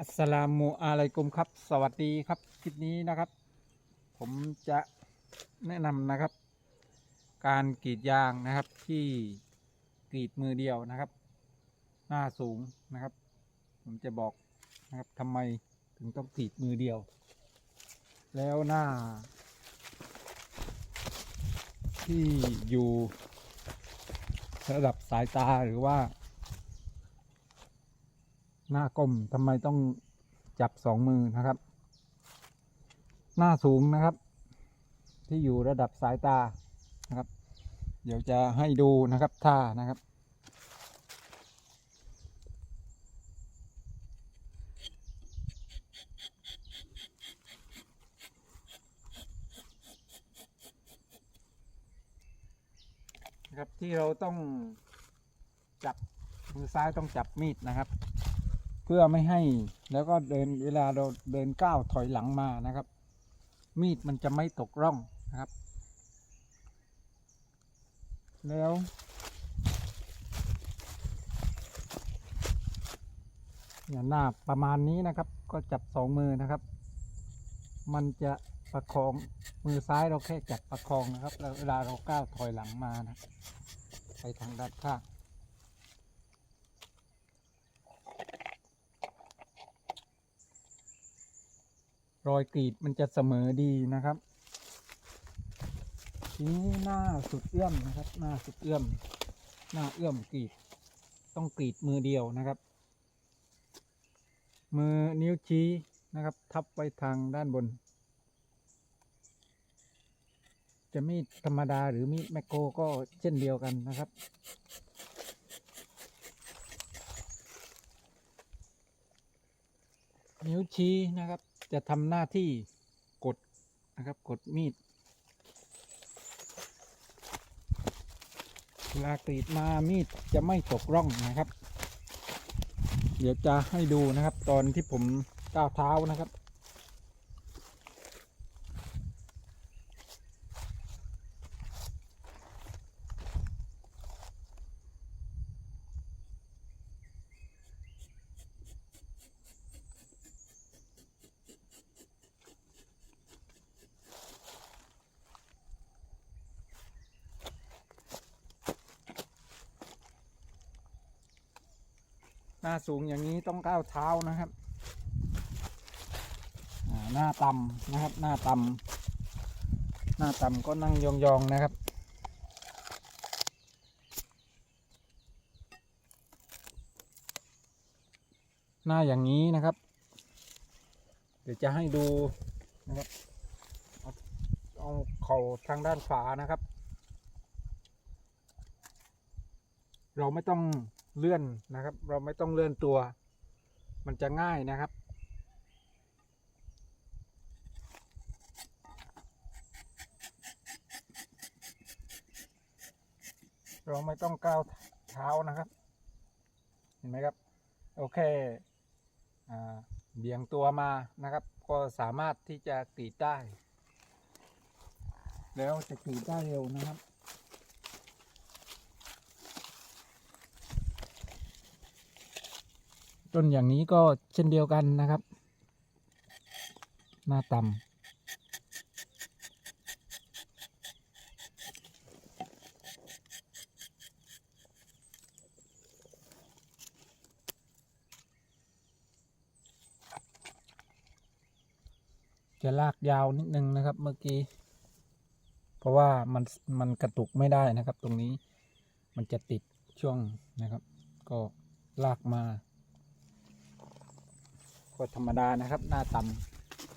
อัสสลามุอะลัยกุมครับ สวัสดีครับคลิปนี้นะครับ ผมจะแนะนำนะครับ การกรีดยางนะครับที่กรีดมือเดียวนะครับ หน้าสูงนะครับ ผมจะบอกนะครับทำไมถึงต้องกรีดมือเดียว แล้วหน้า ที่อยู่ระดับสายตาหรือว่า หน้ากลมทำไมต้องจับสองมือนะครับ หน้าสูงนะครับ ที่อยู่ระดับสายตานะครับ เดี๋ยวจะให้ดูนะครับท่านะครับ นะครับที่เราต้องจับมือซ้ายต้องจับมีดนะครับ เพื่อไม่ให้แล้วก็เดินเวลาเราเดินก้าวถอยหลังมานะครับ มีดมันจะไม่ตกร่องนะครับ แล้วเนี่ยหน้าประมาณนี้นะครับ ก็จับสองมือนะครับ มันจะประคองมือซ้ายเราแค่จับประคองนะครับแล้วเวลาเราก้าวถอยหลังมานะไปทางด้านข้าง รอยกรีดมันจะเสมอดีนะครับทีนี้หน้าสุดเอื้อมนะครับ หน้าสุดเอื้อม หน้าเอื้อมกรีด ต้องกรีดมือเดียวนะครับ มือนิ้วชี้นะครับ ทับไว้ทางด้านบน จะมีดธรรมดาหรือมีดแมคโครก็เช่นเดียวกันนะครับนิ้วชี้นะครับ จะทำหน้าที่กดนะครับกดมีดเวลากรีดมามีดจะไม่ตกร่องนะครับ เดี๋ยวจะให้ดูนะครับ ตอนที่ผมก้าวเท้านะครับ น้าสูงอย่างนี้ต้องก้าวเท้านะครับหน้าต่ำนะครับ หน้าต่ำหน้าต่ำก็นั่งยองๆนะครับ หน้าอย่างนี้นะครับ เดี๋ยวจะให้ดูนะครับเอาเอาเข่าทางด้านขวานะครับ เราไม่ต้อง เลื่อนนะครับ เราไม่ต้องเลื่อนตัว มันจะง่ายนะครับ เราไม่ต้องก้าวเท้านะครับ เห็นไหมครับ โอเคอเบี่ยงตัวมานะครับ ก็สามารถที่จะกรีดได้ แล้วจะกรีดได้เร็วนะครับ ต้นอย่างนี้ก็เช่นเดียวกันนะครับ หน้าต่ำจะลากยาวนิดนึงนะครับเมื่อกี้ เพราะว่ามันมันกระตุกไม่ได้นะครับ ตรงนี้มันจะติดช่วงนะครับ ก็ลากมา ก็ธรรมดานะครับ หน้าต่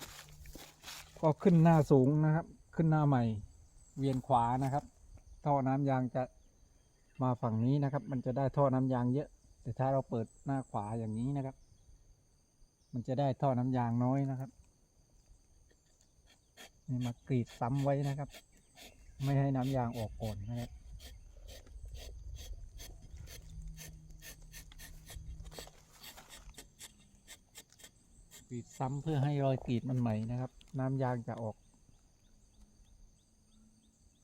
ำก็ขึ้นหน้าสูงนะครับ ขึ้นหน้าใหม่ เวียนขวานะครับ ท่อน้ำยางจะมาฝั่งนี้นะครับ มันจะได้ท่อน้ำยางเยอะ แต่ถ้าเราเปิดหน้าขวาอย่างนี้นะครับ มันจะได้ท่อน้ำยางน้อยนะครับนี่มากรีดซ้ำไว้นะครับ ไม่ให้น้ำยางออกก่อนนะครับ กรีดซ้ำเพื่อให้รอยกรีดมันใหม่นะครับ น้ำยางจะออก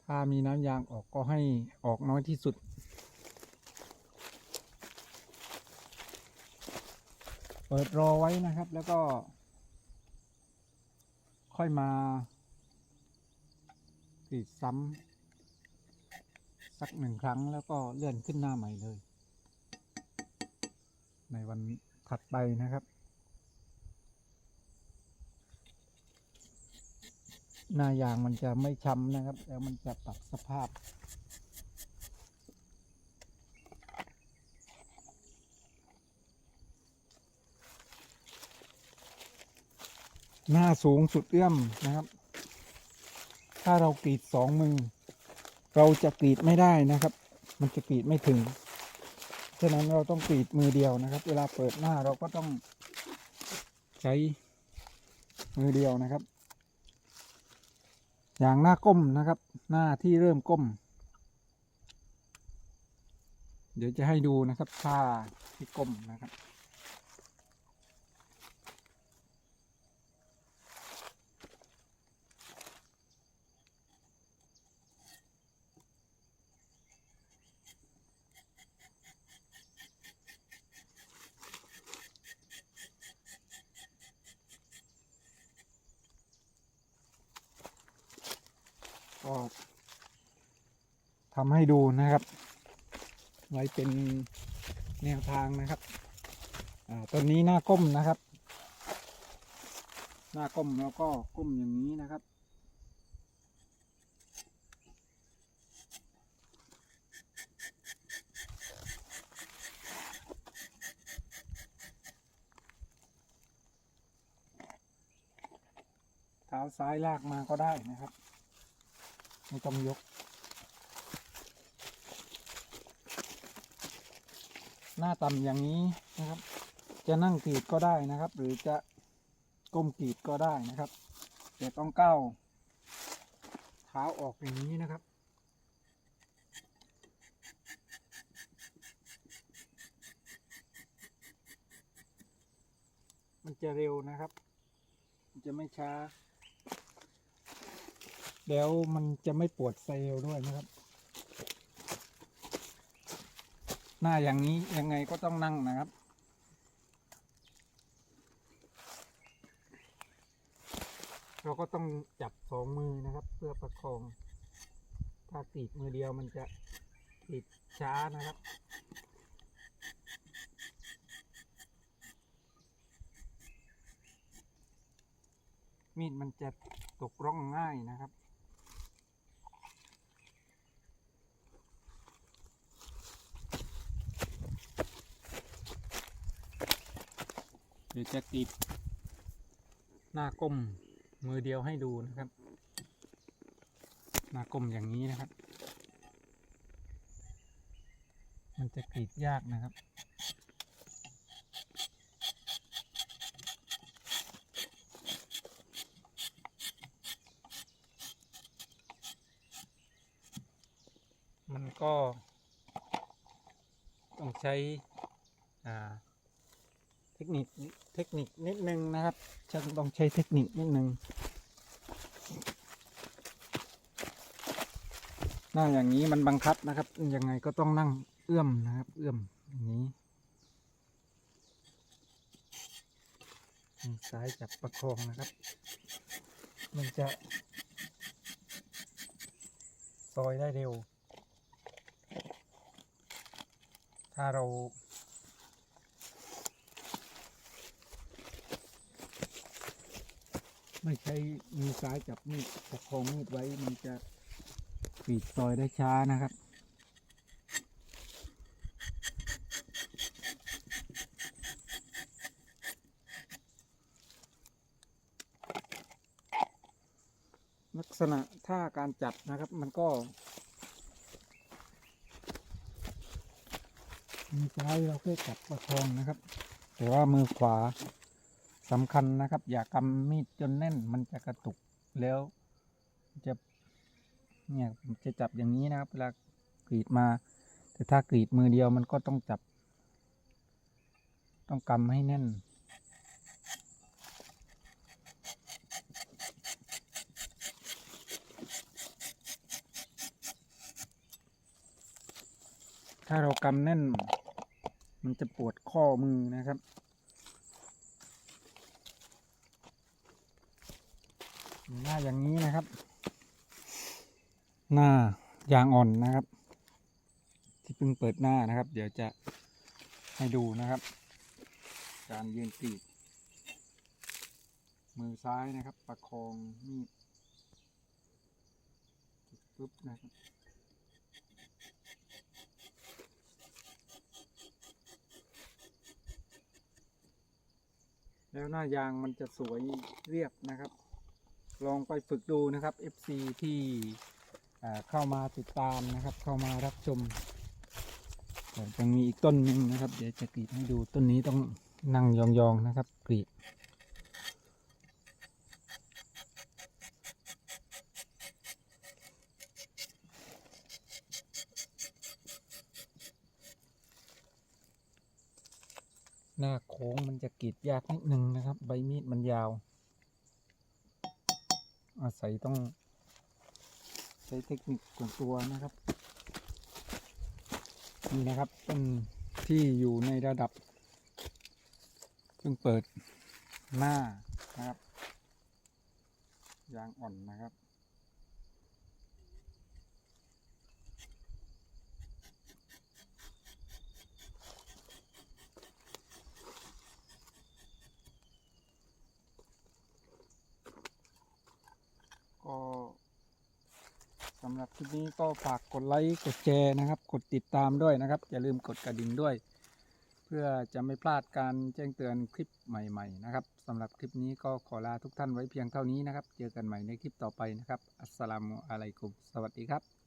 ถ้ามีน้ำยางออกก็ให้ออกน้อยที่สุด เปิดรอไว้นะครับแล้วก็ ค่อยมากรีดซ้ำสักหนึ่งครั้งแล้วก็เลื่อนขึ้นหน้าใหม่เลย ในวันถัดไปนะครับ หน้ายางมันจะไม่ช้ำนะครับ แล้วมันจะปรับสภาพ หน้าสูงสุดเอื้อมนะครับ ถ้าเรากรีดสองมือ เราจะกรีดไม่ได้นะครับ มันจะกรีดไม่ถึงฉะนั้นเราต้องกรีดมือเดียวนะครับ เวลาเปิดหน้าเราก็ต้องใช้มือเดียวนะครับ อย่างหน้าก้มนะครับ หน้าที่เริ่มก้ม เดี๋ยวจะให้ดูนะครับท่าที่ก้มนะครับ ก็ทำให้ดูนะครับไว้เป็นแนวทางนะครับต้นนี้หน้าก้มนะครับ หน้าก้มแล้วก็ก้มอย่างนี้นะครับเท้าซ้ายลากมาก็ได้นะครับ ไม่ต้องยก หน้าต่ำอย่างนี้นะครับ จะนั่งกรีดก็ได้นะครับ หรือจะก้มกรีดก็ได้นะครับ แต่ต้องก้าวเท้าออกอย่างนี้นะครับมันจะเร็วนะครับ มันจะไม่ช้า แล้วมันจะไม่ปวดเซลล์ด้วยนะครับ หน้าอย่างนี้ยังไงก็ต้องนั่งนะครับ เราก็ต้องจับสองมือนะครับ เพื่อประคอง ถ้ากรีดมือเดียวมันจะกรีดช้านะครับมีดมันจะตกร่องง่ายนะครับ เดี๋ยวจะกรีดหน้าก้มมือเดียวให้ดูนะครับ หน้าก้มอย่างนี้นะครับ มันจะกรีดยากนะครับมันก็ต้องใช้อ่า คนิคเทคนิคนิดนึงนะครับช่างต้องใช้เทคนิคนิดนึงหน้าอย่างนี้มันบังคับนะครับ ยังไงก็ต้องนั่งเอื้อมนะครับ เอื้อมอย่างนี้ซ้ายจับประคองนะครับ มันจะ ซอยได้เร็ว ถ้าเรา ไม่ใช้มือซ้ายจับมีดประคองมีดไว้มันจะกรีดซอยได้ช้านะครับลักษณะท่าการจับนะครับมันก็มือซ้ายเราแค่จับประคองนะครับ แต่ว่ามือขวา สำคัญนะครับ อย่ากำมีดจนแน่นมันจะกระตุกแล้วจะเนี่ยจะจับอย่างนี้นะครับเวลากรีดมา แต่ถ้ากรีดมือเดียวมันก็ต้องจับ ต้องกำให้แน่น ถ้าเรากำแน่น มันจะปวดข้อมือนะครับ หน้าอย่างนี้นะครับ หน้ายางอ่อนนะครับ ที่เพิ่งเปิดหน้านะครับ เดี๋ยวจะให้ดูนะครับ การยืนกรีดมือซ้ายนะครับ ประคองมีดปุ๊บนะครับแล้วหน้ายางมันจะสวยเรียบนะครับ ลองไปฝึกดูนะครับ FC ที่เข้ามาติดตามนะครับ เข้ามารับชมยังมีอีกต้นหนึ่งนะครับ เดี๋ยวจะกรีดให้ดูต้นนี้ต้องนั่งยองๆนะครับ กรีดหน้าโค้งมันจะกรีดยากนิดนึงนะครับ ใบมีดมันยาว อาศัยต้อง ใช้เทคนิคส่วนตัวนะครับ นี่นะครับเป็นที่อยู่ในระดับเพิ่งเปิดหน้านะครับยางอ่อนนะครับ ก็สำหรับคลิปนี้ก็ฝากกดไลค์กดแชร์นะครับ กดติดตามด้วยนะครับ อย่าลืมกดกระดิ่งด้วย เพื่อจะไม่พลาดการแจ้งเตือนคลิปใหม่ๆนะครับสำหรับคลิปนี้ก็ขอลาทุกท่านไว้เพียงเท่านี้นะครับ เจอกันใหม่ในคลิปต่อไปนะครับ อัสสลามุอะลัยกุมสวัสดีครับ